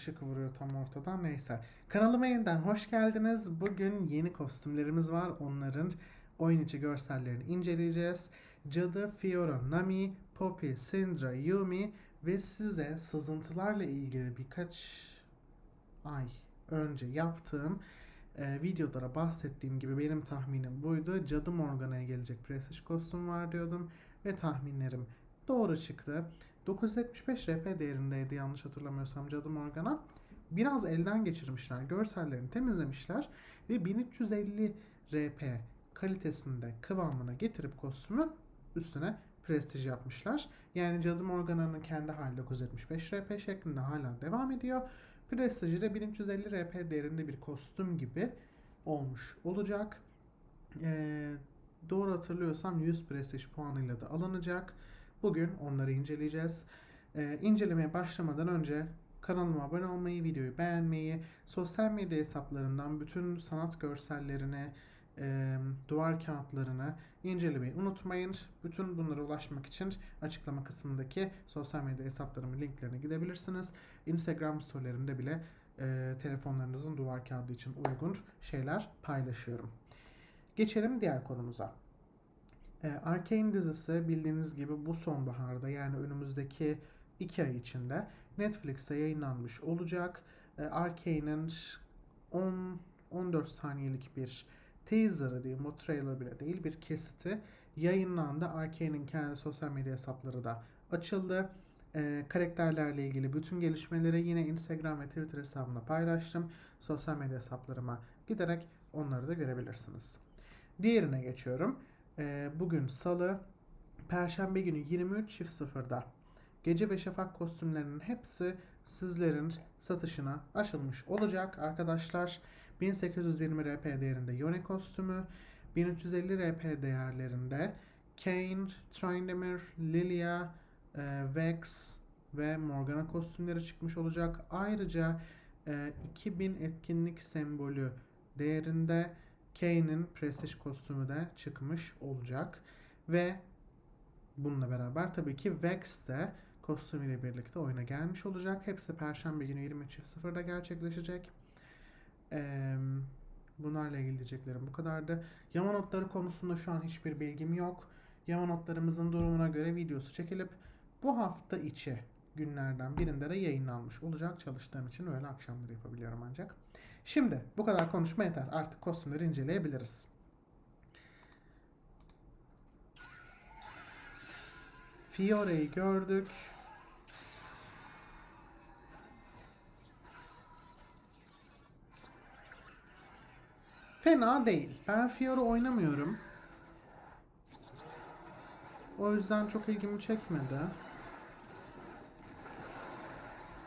ışık vuruyor tam ortadan. Neyse. Kanalıma yeniden hoş geldiniz. Bugün yeni kostümlerimiz var. Onların oyun içi görsellerini inceleyeceğiz. Cadı, Fiora, Nami, Poppy, Syndra, Yumi ve size sızıntılarla ilgili birkaç ay önce yaptığım e, videolara bahsettiğim gibi benim tahminim buydu. Cadı Morgana'ya gelecek prestij kostüm var diyordum ve tahminlerim doğru çıktı. 975 RP değerindeydi yanlış hatırlamıyorsam Cadı Morgana. Biraz elden geçirmişler, görsellerini temizlemişler ve 1350 RP kalitesinde kıvamına getirip kostümü üstüne prestij yapmışlar. Yani Cadı Morgana'nın kendi hali 975 RP şeklinde hala devam ediyor. Prestiji de 1350 RP değerinde bir kostüm gibi olmuş olacak. Ee, doğru hatırlıyorsam 100 prestij puanıyla da alınacak. Bugün onları inceleyeceğiz. Ee, incelemeye başlamadan önce kanalıma abone olmayı, videoyu beğenmeyi, sosyal medya hesaplarından bütün sanat görsellerini, e, duvar kağıtlarını incelemeyi unutmayın. Bütün bunlara ulaşmak için açıklama kısmındaki sosyal medya hesaplarımın linklerine gidebilirsiniz. Instagram storylerimde bile e, telefonlarınızın duvar kağıdı için uygun şeyler paylaşıyorum. Geçelim diğer konumuza. E, Arcane dizisi bildiğiniz gibi bu sonbaharda yani önümüzdeki 2 ay içinde Netflix'te yayınlanmış olacak. E, Arcane'in 10 14 saniyelik bir teaser'ı diyeyim, o trailer bile değil bir kesiti yayınlandı. Arcane'in kendi sosyal medya hesapları da açıldı. E, karakterlerle ilgili bütün gelişmeleri yine Instagram ve Twitter hesabımda paylaştım. Sosyal medya hesaplarıma giderek onları da görebilirsiniz. Diğerine geçiyorum. E, bugün salı, perşembe günü 23.00'da Gece ve Şafak kostümlerinin hepsi sizlerin satışına açılmış olacak arkadaşlar. 1820 RP değerinde Yone kostümü, 1350 RP değerlerinde Kane, Tryndamere, Lilia, e, Vex ve Morgana kostümleri çıkmış olacak. Ayrıca e, 2000 etkinlik sembolü değerinde Kane'in Prestige kostümü de çıkmış olacak. Ve bununla beraber tabii ki Vex de kostümüyle birlikte oyuna gelmiş olacak. Hepsi Perşembe günü 23.00'da gerçekleşecek. Ee, bunlarla ilgili diyeceklerim bu kadardı. Yama notları konusunda şu an hiçbir bilgim yok. Yama notlarımızın durumuna göre videosu çekilip bu hafta içi günlerden birinde de yayınlanmış olacak. Çalıştığım için öyle akşamları yapabiliyorum ancak. Şimdi bu kadar konuşma yeter. Artık kostümleri inceleyebiliriz. Fiore'yi gördük. Fena değil. Ben Fiora oynamıyorum. O yüzden çok ilgimi çekmedi.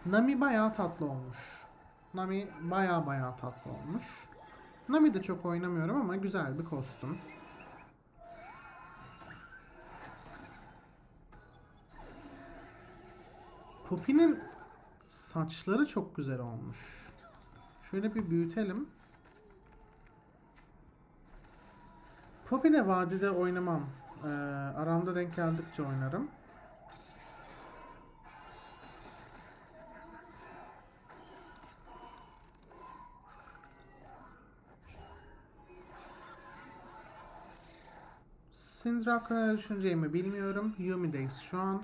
Nami bayağı tatlı olmuş. Nami bayağı bayağı tatlı olmuş. Nami de çok oynamıyorum ama güzel bir kostüm. Poppy'nin saçları çok güzel olmuş. Şöyle bir büyütelim. Poppy'de vadide oynamam. Ee, aramda denk geldikçe oynarım. Syndra hakkında düşüneceğimi bilmiyorum. Yumi'deyiz şu an.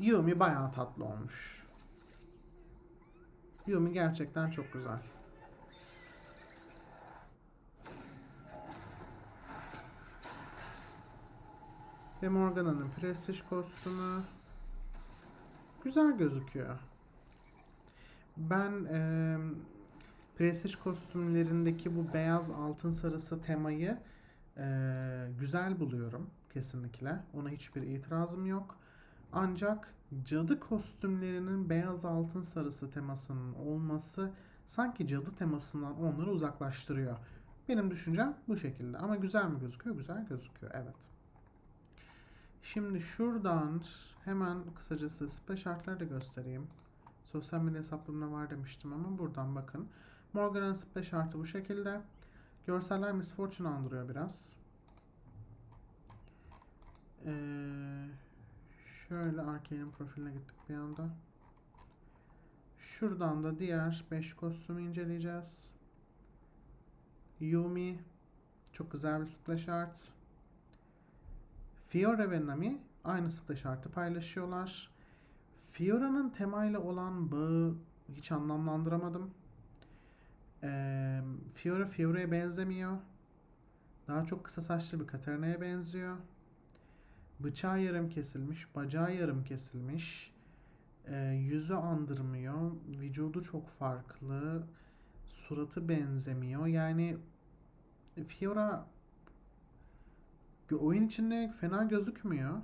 Yumi bayağı tatlı olmuş. Yumi gerçekten çok güzel. Ve Morgana'nın prestij kostümü güzel gözüküyor. Ben e, prestij kostümlerindeki bu beyaz altın sarısı temayı e, güzel buluyorum kesinlikle. Ona hiçbir itirazım yok. Ancak cadı kostümlerinin beyaz altın sarısı temasının olması sanki cadı temasından onları uzaklaştırıyor. Benim düşüncem bu şekilde. Ama güzel mi gözüküyor? Güzel gözüküyor. Evet. Şimdi şuradan hemen kısacası splash artları da göstereyim. Sosyal medya hesaplarımda var demiştim ama buradan bakın. Morgan'ın splash artı bu şekilde. Görseller Miss Fortune andırıyor biraz. Ee, şöyle Arkane'in profiline gittik bir anda. Şuradan da diğer 5 kostümü inceleyeceğiz. Yumi çok güzel bir splash art. Fiora ve Nami aynı splash art'ı paylaşıyorlar. Fiora'nın temayla olan bağı hiç anlamlandıramadım. Ee, Fiora Fiora'ya benzemiyor. Daha çok kısa saçlı bir Katarina'ya benziyor. Bıçağı yarım kesilmiş, bacağı yarım kesilmiş. Ee, yüzü andırmıyor. Vücudu çok farklı. Suratı benzemiyor. Yani Fiora oyun içinde fena gözükmüyor.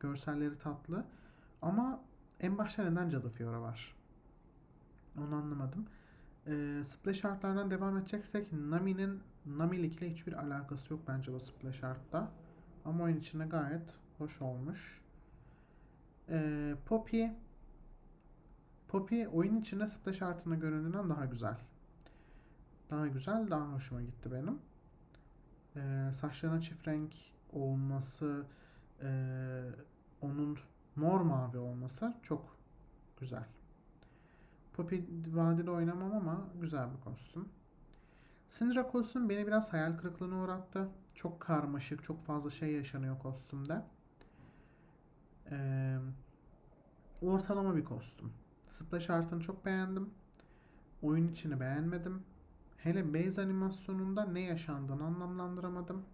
Görselleri tatlı. Ama en başta neden Cadı Fiora var? Onu anlamadım. Ee, splash artlardan devam edeceksek Nami'nin Nami'likle hiçbir alakası yok bence bu splash artta. Ama oyun içinde gayet hoş olmuş. Ee, Poppy Poppy oyun içinde splash artına göründüğünden daha güzel. Daha güzel, daha hoşuma gitti benim. Ee, saçlarına çift renk olması, onun mor mavi olması çok güzel. Poppy vadide oynamam ama güzel bir kostüm. Syndra kostüm beni biraz hayal kırıklığına uğrattı. Çok karmaşık, çok fazla şey yaşanıyor kostümde. Ee, ortalama bir kostüm. Splash art'ını çok beğendim. Oyun içini beğenmedim. Hele base animasyonunda ne yaşandığını anlamlandıramadım.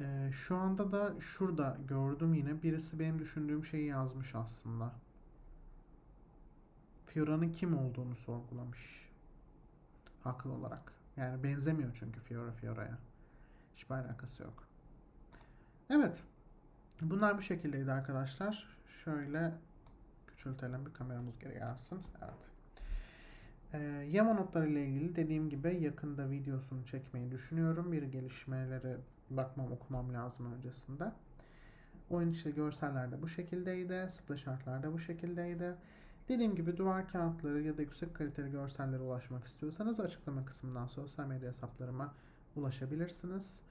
Ee, şu anda da şurada gördüm yine birisi benim düşündüğüm şeyi yazmış aslında. Fiora'nın kim olduğunu sorgulamış. Haklı olarak. Yani benzemiyor çünkü Fiora Fiora'ya. Hiçbir alakası yok. Evet. Bunlar bu şekildeydi arkadaşlar. Şöyle küçültelim bir kameramız geri gelsin. Evet. Ee, Yama notları ile ilgili dediğim gibi yakında videosunu çekmeyi düşünüyorum. Bir gelişmeleri bakmam okumam lazım öncesinde. Oyun içi görseller de bu şekildeydi. Splash artlar da bu şekildeydi. Dediğim gibi duvar kağıtları ya da yüksek kaliteli görsellere ulaşmak istiyorsanız açıklama kısmından sosyal medya hesaplarıma ulaşabilirsiniz.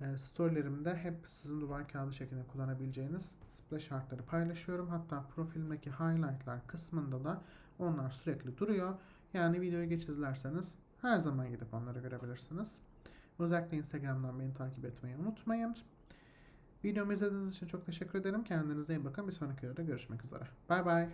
E, storylerimde hep sizin duvar kağıdı şeklinde kullanabileceğiniz splash artları paylaşıyorum. Hatta profilimdeki highlightlar kısmında da onlar sürekli duruyor. Yani videoyu geç izlerseniz her zaman gidip onları görebilirsiniz. Özellikle Instagram'dan beni takip etmeyi unutmayın. Videomu izlediğiniz için çok teşekkür ederim. Kendinize iyi bakın. Bir sonraki videoda görüşmek üzere. Bay bay.